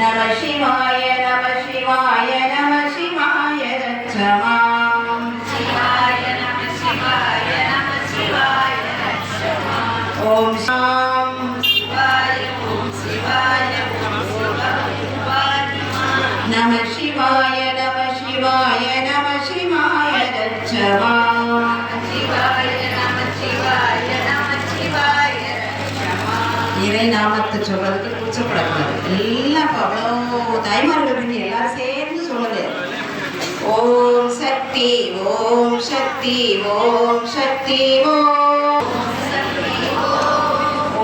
நம சிவாய நம சிவாய நம சிவாய ரட்சமாம் சிவாய நம சிவாய நம சிவாய ஓம் சாம் சிவாய ஓம் சிவாய ஓம் சிவாய நம சிவாய நம சிவாய நம சிவாய ரட்சமாம் இறை நாமத்தை சொல்றதுக்கு கூச்சப்படக்கூடாது. எல்லாம் இப்போ அவ்வளோ தாய்மார்கள் இருக்கு எல்லாரும் சேர்ந்து சொல்லுது ஓம் சக்தி ஓம் சக்தி ஓம் சக்தி ஓம்.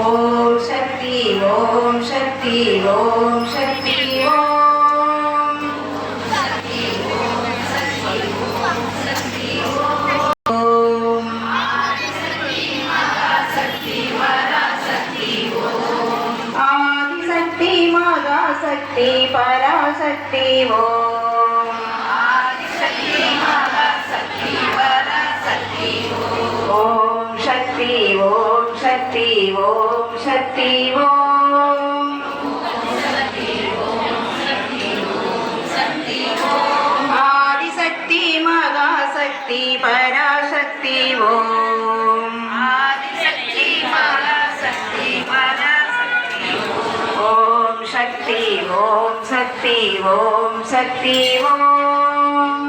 ஓம் சக்தி ஓம் சக்தி ஓம் சக்தி. महाशक्ति पराशक्ति वो। शक्ति ओ शक्ति ओम शक्ति ओम पराशक्ति वो। சக்தி ஓம் சக்தி ஓம்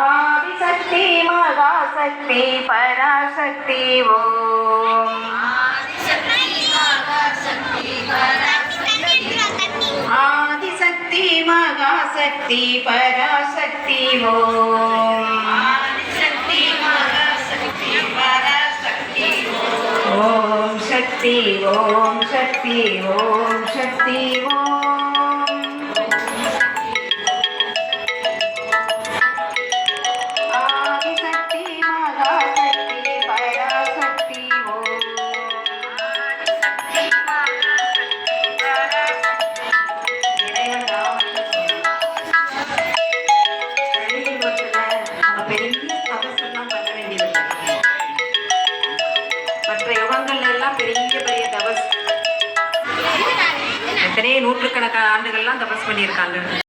ஆதிசக்தி மகாசக்தி பராசக்தி ஓம் ஆதிசக்தி மகாசக்தி பராசக்தி ஆதிசக்தி மகாசக்தி பராசக்தி ஓம் சக்தி ஓம் சக்தி ஓம் சக்தி ஓம். பெரிய தபசெல்லாம் பண்ண வேண்டியது மற்ற யுகங்கள்ல எல்லாம் பெரிய எத்தனையோ நூற்றுக்கணக்கான ஆண்டுகள்லாம் தபஸ் பண்ணியிருக்காங்க.